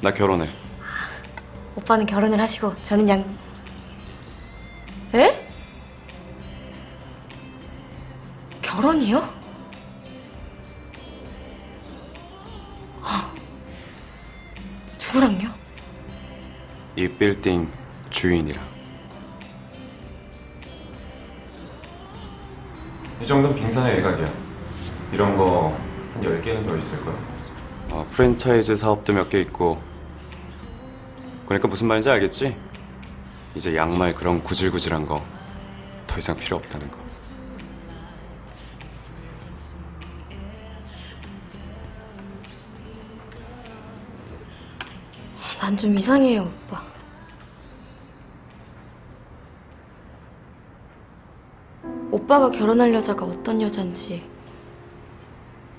나 결혼해. 오빠는 결혼을 하시고 저는 양... 에? 결혼이요? 아, 누구랑요? 이 빌딩 주인이랑. 이 정도는 빙산의 일각이야. 이런 거한 10개는 더 있을 거야. 어, 프랜차이즈 사업도 몇 개 있고. 그러니까 무슨 말인지 알겠지? 이제 양말 그런 구질구질한 거 더 이상 필요 없다는 거. 난 좀 이상해요, 오빠. 오빠가 결혼할 여자가 어떤 여잔지,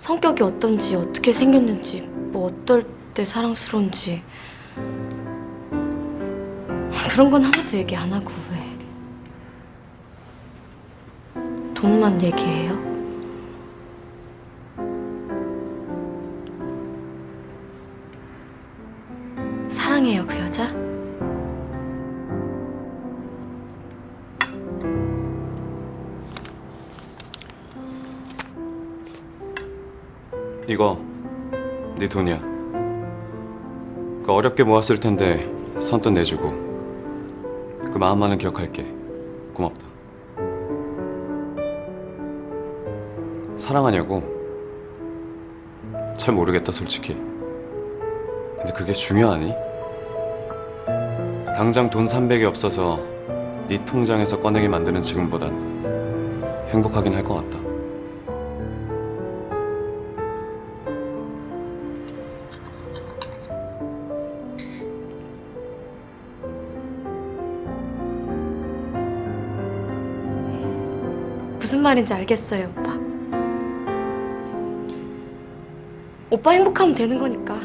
성격이 어떤지, 어떻게 생겼는지, 뭐 어떨 때 사랑스러운지 그런 건 하나도 얘기 안 하고 왜? 돈만 얘기해요? 사랑해요, 그 여자? 이거 네 돈이야. 그 어렵게 모았을 텐데 선뜻 내주고 그 마음만은 기억할게. 고맙다. 사랑하냐고? 잘 모르겠다 솔직히. 근데 그게 중요하니? 당장 돈 300이 없어서 네 통장에서 꺼내게 만드는 지금보단 행복하긴 할 것 같다. 무슨 말인지 알겠어요, 오빠. 오빠 행복하면 되는 거니까.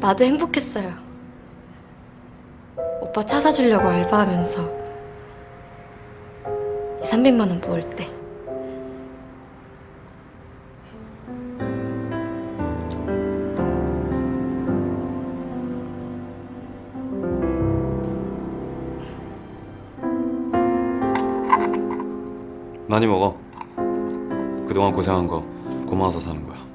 나도 행복했어요. 오빠 차 사주려고 알바하면서 2, 300만 원 모을 때. 많이 먹어. 그동안 고생한 거 고마워서 사는 거야.